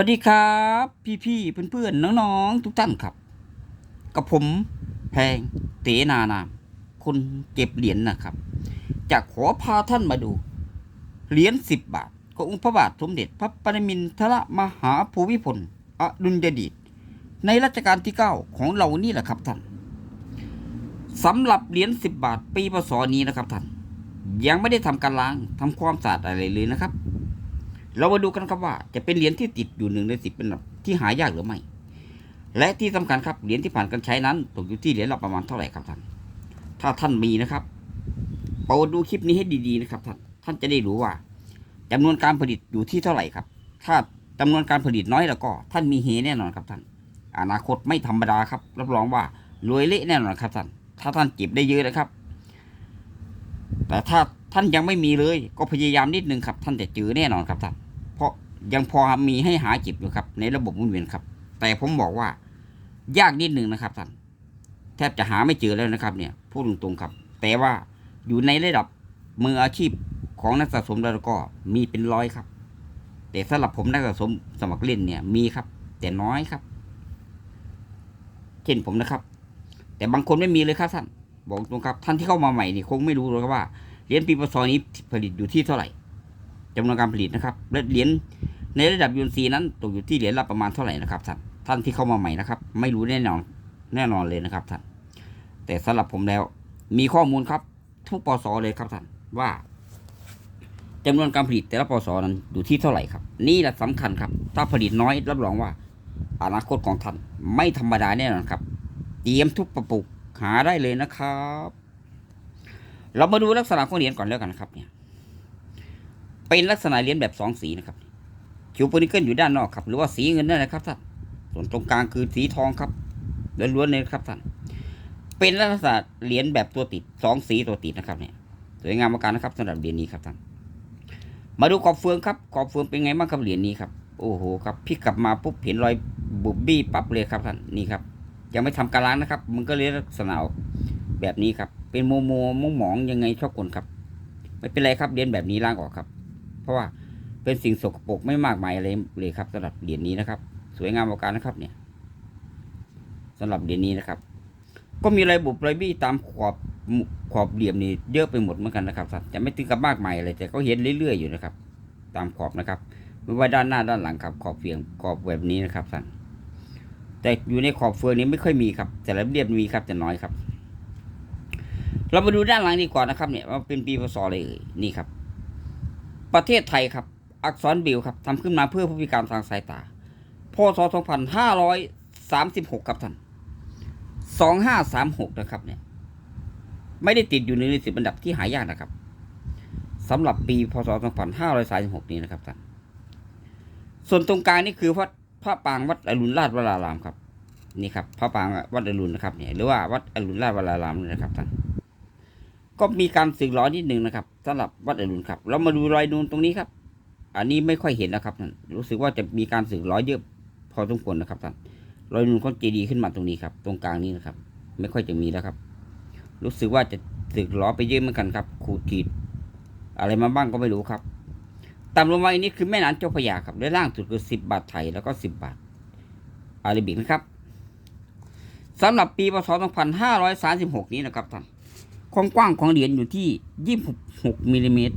วัสดีครับ พี่ๆเพื่อนๆน้องๆทุกท่านครับ กับผมแพงเตนานามคนเก็บเหรียญนะครับ จะขอพาท่านมาดู เหรียญสิบบาทขององค์พระบาทสมเด็จพระปรมินทรมหาภูมิพลอดุลยเดชในรัชกาลที่เก้าของเรานี่แหละครับท่านสำหรับเหรียญสิบบาทปีพศนี้นะครับท่านยังไม่ได้ทำการล้างทำความสะอาดอะไรเลยนะครับ เรามาดูกันครับว่า จะเป็นเหรียญที่ติดอยู่หนึ่งในสิบเป็นอันดับที่หายากหรือไม่ และที่สำคัญครับเหรียญที่ผ่านการใช้นั้นตกอยู่ที่เหรียญละประมาณเท่าไหร่ครับท่าน ถ้าท่านมีนะครับโปรดดูคลิปนี้ให้ดีๆนะครับท่านท่านจะได้รู้ว่าจำนวนการผลิตอยู่ที่เท่าไหร่ครับ ถ้าจำนวนการผลิตน้อยแล้วก็ ท่านมีเฮแน่นอนครับท่าน อนาคตไม่ธรรมดาครับ รับรองว่ารวยเละแน่นอนครับท่าน ถ้าท่านเก็บได้เยอะนะครับ แต่ถ้าท่านยังไม่มีเลย ก็พยายามนิดนึงครับ ท่านจะเจอแน่นอนครับท่าน ยังพอมีให้หาเก็บอยู่ครับ ในระบบหมุนเวียนครับ แต่ผมบอกว่ายากนิดนึงนะครับท่านแทบจะหาไม่เจอแล้วนะครับ เนี่ยพูดตรงๆครับ แต่ว่าอยู่ในระดับมืออาชีพของนักสะสมแล้วก็มีเป็นร้อยครับ แต่สำหรับผมนักสะสมสมัครเล่นเนี่ยมีครับ แต่น้อยครับ เช่นผมนะครับ แต่บางคนไม่มีเลยครับท่านบอกตรงครับท่านที่เข้ามาใหม่นี่คงไม่รู้หรอกครับว่าเหรียญปีพศนี้ผลิตอยู่ที่เท่าไหร่จำนวนการผลิตนะครับ และเหรียญ ในระดับยูนซีนั้นตกอยู่ที่เหรียญละประมาณเท่าไหร่นะครับท่านท่านที่เข้ามาใหม่นะครับ ไม่รู้แน่นอนแน่นอนเลยนะครับท่านแต่สำหรับผมแล้ว มีข้อมูลครับ ทุกปศเลยครับท่านว่าจำนวนการผลิตแต่ละปศนั้นอยู่ที่เท่าไหร่ครับ นี่แหละสำคัญครับ ถ้าผลิตน้อยรับรองว่า อนาคตของท่านไม่ธรรมดาแน่นอนครับเตรียมทุกประปุกหาได้เลยนะครับ เรามาดูลักษณะของเหรียญก่อนแล้วกันนะครับเนี่ยเป็นลักษณะเหรียญแบบสองสีนะครับ คิวโพนิเกิลอยู่ด้านนอกครับ หรือว่าสีเงินนั่นแหละครับท่านส่วนตรงกลางคือสีทองครับล้วนๆเลยครับท่านเป็นลักษณะเหรียญแบบตัวติดสองสีตัวติดนะครับเนี่ยสวยงามมากนะครับสำหรับเหรียญนี้ครับท่านมาดูขอบเฟืองครับขอบเฟืองเป็นไงบ้างครับเหรียญนี้ครับโอ้โหครับพี่กลับมาปุ๊บเห็นรอยบุบบี้ปั๊บเลยครับท่านนี่ครับยังไม่ทำการล้างนะครับ มันก็เลยลักษณะแบบนี้ครับ เป็นโมโมมงหมองยังไงชอบกลครับ ไม่เป็นไรครับเหรียญแบบนี้ล้างออกครับ เพราะว่า เป็นสิ่งสกปรกไม่มากมายอะไรเลยครับสำหรับเหรียญนี้นะครับ สวยงามออกการนะครับเนี่ยสำหรับเหรียญนี้นะครับ ก็มีรอยบุบรอยบี้ตามขอบขอบเหลี่ยมนี่เยอะไปหมดเหมือนกันนะครับจะไม่ถึงกับมากมายอะไรแต่ก็เห็นเรื่อยๆอยู่นะครับ ตามขอบนะครับ ไม่ว่าด้านหน้าด้านหลังครับ ขอบเฟียงขอบแบบนี้นะครับท่นแต่อยู่ในขอบเฟืองนี้ไม่ค่อยมีครับ แต่ละเรียบมีครับแต่น้อยครับ เรามาดูด้านหลังดีกว่านะครับ เนี่ยว่าเป็นปีพศอะไรเอ่ยนี่ครับ ประเทศไทยครับ อักษรบิลครับทำขึ้นมาเพื่อผู้พิการทางสายตา พศ 2536 ครับท่าน 2536 นะครับเนี่ย ไม่ได้ติดอยู่ในสิบอันดับที่หายากนะครับสำหรับปี พศ 2536 นี้นะครับท่าน ส่วนตรงกลางนี่คือวัดพระปางวัดอรุณราชวรารามครับ นี่ครับพระปางวัดอรุณนะครับเนี่ยหรือว่าวัดอรุณราชวรารามนี่นะครับท่านก็มีการสึกล้อนิดนึงนะครับสำหรับวัดอรุณครับ เรามาดูรอยนูนตรงนี้ครับ อันนี้ไม่ค่อยเห็นนะครับท่านรู้สึกว่าจะมีการสึกล้อยเยอะพอสมควรนะครับท่านรอยนูนขอเจดีย์ขึ้นมาตรงนี้ครับ ตรงกลางนี้นะครับ ไม่ค่อยจะมีแล้วครับ รู้สึกว่าจะสึกล้อไปเยอะเหมือนกันครับขูดขีด อะไรมาบ้างก็ไม่รู้ครับต่ำลงมาอีกนี้คือแม่น้ำเจ้าพระยาครับและล่างสุดคือสิบบาทไทยแล้วก็สิบบาทอาราบิกนะครับสำหรับปีพศ2536 นี้นะครับท่านความกว้างของเหรียญอยู่ที่ 26มิลลิเมตร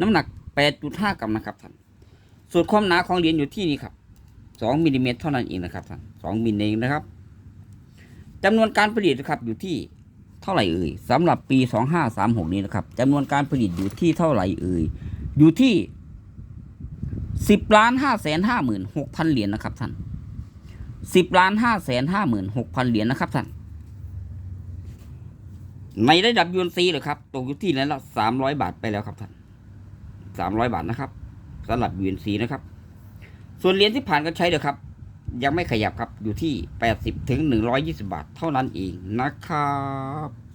น้ำหนัก 8.5 กรัมนะครับท่านส่วนความหนาของเหรียญอยู่ที่นี่ครับ2มิลลิเมตรเท่านั้นเองนะครับท่าน2มิลเองนะครับจำนวนการผลิตนะครับอยู่ที่เท่าไหร่เอ่ยสำหรับปี 2536 นี้นะครับจำนวนการผลิตอยู่ที่เท่าไหร่เอ่ยอยู่ที่ 10ล้าน5แสน5หมื่น6พันเหรียญนะครับท่าน10ล้าน5แสน5หมื่น6พันเหรียญนะครับท่านในระดับยูนซีเลยครับตกอยู่ที่นั้นละสามร้อยบาทไปแล้วครับท่าน สามร้อยบาทนะครับสำหรับยูนซีนะครับ ส่วนเหรียญที่ผ่านการใช้เด้อครับ ยังไม่ขยับครับอยู่ที่แปดสิบถึงหนึ่งร้อยยี่สิบาทเท่านั้นเองนะครับ